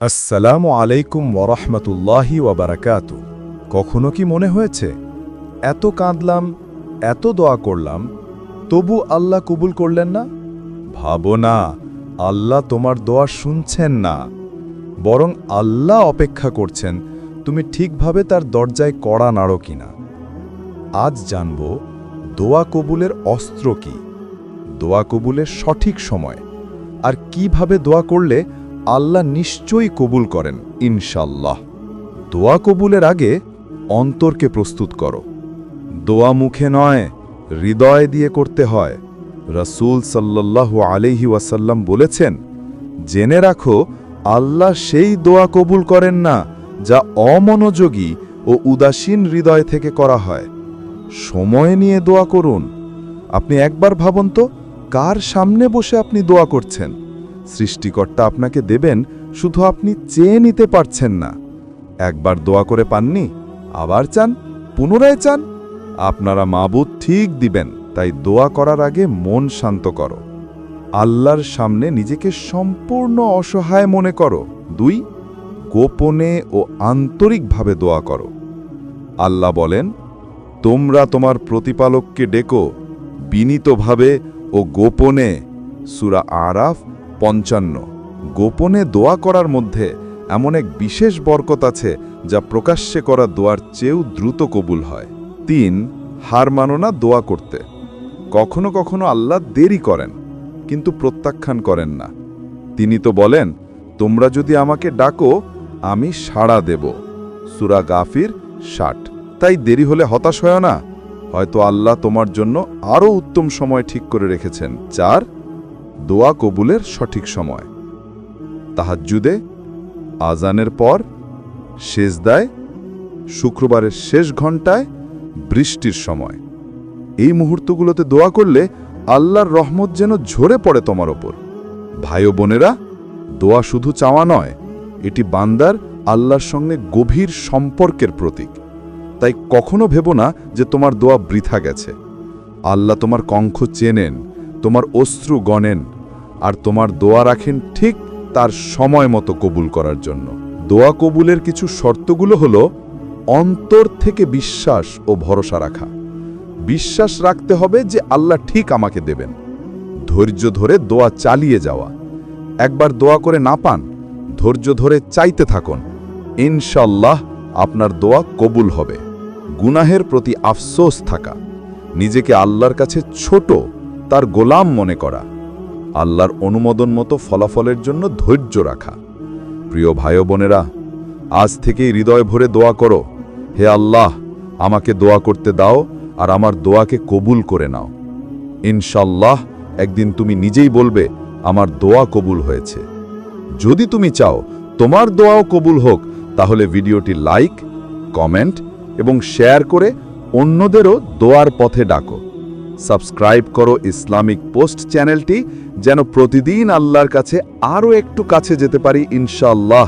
আসসালামু আলাইকুম ওরহমতুল্লাহি ওয়াবারাকাতু। কখনো কি মনে হয়েছে, এত কাঁদলাম, এত দোয়া করলাম, তবু আল্লাহ কবুল করলেন না? ভাবো না, আল্লাহ তোমার দোয়া শুনছেন না। বরং আল্লাহ অপেক্ষা করছেন, তুমি ঠিকভাবে তার দরজায় কড়া নাড়ো কিনা। আজ জানব, দোয়া কবুলের অস্ত্র কি। দোয়া কবুলের সঠিক সময়। আর কীভাবে দোয়া করলে আল্লাহ নিশ্চয়ই কবুল করেন ইনশাল্লাহ দোয়া কবুলের আগে অন্তরকে প্রস্তুত করো। দোয়া মুখে নয়, হৃদয় দিয়ে করতে হয়। রসুল সাল্লাল্লাহু আলাইহি ওয়াসাল্লাম বলেছেন, জেনে রাখো, আল্লাহ সেই দোয়া কবুল করেন না, যা অমনোযোগী ও উদাসীন হৃদয় থেকে করা হয়। সময় নিয়ে দোয়া করুন। আপনি একবার ভাবুন তো, কার সামনে বসে আপনি দোয়া করছেন? সৃষ্টিকর্তা আপনাকে দেবেন, শুধু আপনি চেয়ে নিতে পারছেন না। একবার দোয়া করে পাননি, আবার চান, পুনরায় চান, আপনারা মাবুদ ঠিক দিবেন, তাই দোয়া করার আগে মন শান্ত করো। আল্লাহর সামনে নিজেকে সম্পূর্ণ অসহায় মনে করো। দুই, গোপনে ও আন্তরিকভাবে দোয়া করো। আল্লাহ বলেন, তোমরা তোমার প্রতিপালককে ডেকো বিনীতভাবে ও গোপনে। সুরা আরাফ পঞ্চান্ন। গোপনে দোয়া করার মধ্যে এমন এক বিশেষ বরকত আছে যা প্রকাশ্যে করা দোয়ার চেয়েও দ্রুত কবুল হয়। তিন, হার মানো না দোয়া করতে। কখনো কখনো আল্লাহ দেরি করেন, কিন্তু প্রত্যাখ্যান করেন না। তিনি তো বলেন, তোমরা যদি আমাকে ডাকো, আমি সাড়া দেব। সুরা গাফির ষাট। তাই দেরি হলে হতাশ হয় না। হয়তো আল্লাহ তোমার জন্য আরও উত্তম সময় ঠিক করে রেখেছেন। চার দোয়া কবুলের সঠিক সময়। তাহাজ্জুদে, আজানের পর শেষদায় শুক্রবারের শেষ ঘন্টায় বৃষ্টির সময়। এই মুহূর্তগুলোতে দোয়া করলে আল্লাহর রহমত যেন ঝরে পড়ে তোমার ওপর। ভাই ও বোনেরা, দোয়া শুধু চাওয়া নয়, এটি বান্দার আল্লাহর সঙ্গে গভীর সম্পর্কের প্রতীক। তাই কখনো ভেবো না যে তোমার দোয়া বৃথা গেছে। আল্লাহ তোমার কঙ্খ চেনেন তোমার অশ্রু গণেন আর তোমার দোয়া রাখেন ঠিক তার সময় মতো কবুল করার জন্য। দোয়া কবুলের কিছু শর্তগুলো হল অন্তর থেকে বিশ্বাস ও ভরসা রাখা। বিশ্বাস রাখতে হবে যে আল্লাহ ঠিক আমাকে দেবেন। ধৈর্য ধরে দোয়া চালিয়ে যাওয়া। একবার দোয়া করে না পান, ধৈর্য ধরে চাইতে থাকুন। ইনশাল্লাহ আপনার দোয়া কবুল হবে। গুনাহের প্রতি আফসোস থাকা। নিজেকে আল্লাহর কাছে ছোট তার গোলাম মনে করা, আল্লাহর অনুমোদন মতো ফলাফলের জন্য ধৈর্য রাখা। প্রিয় ভাই বোনেরা, আজ থেকেই হৃদয় ভরে দোয়া করো, হে আল্লাহ, আমাকে দোয়া করতে দাও আর আমার দোয়াকে কবুল করে নাও। ইনশাল্লাহ একদিন তুমি নিজেই বলবে, আমার দোয়া কবুল হয়েছে। যদি তুমি চাও তোমার দোয়াও কবুল হোক, তাহলে ভিডিওটি লাইক, কমেন্ট এবং শেয়ার করে অন্যদেরও দোয়ার পথে ডাকো। সাবস্ক্রাইব করো ইসলামিক পোস্ট চ্যানেলটি, যেন প্রতিদিন আল্লাহর কাছে আরও একটু কাছে যেতে পারি ইনশাআল্লাহ।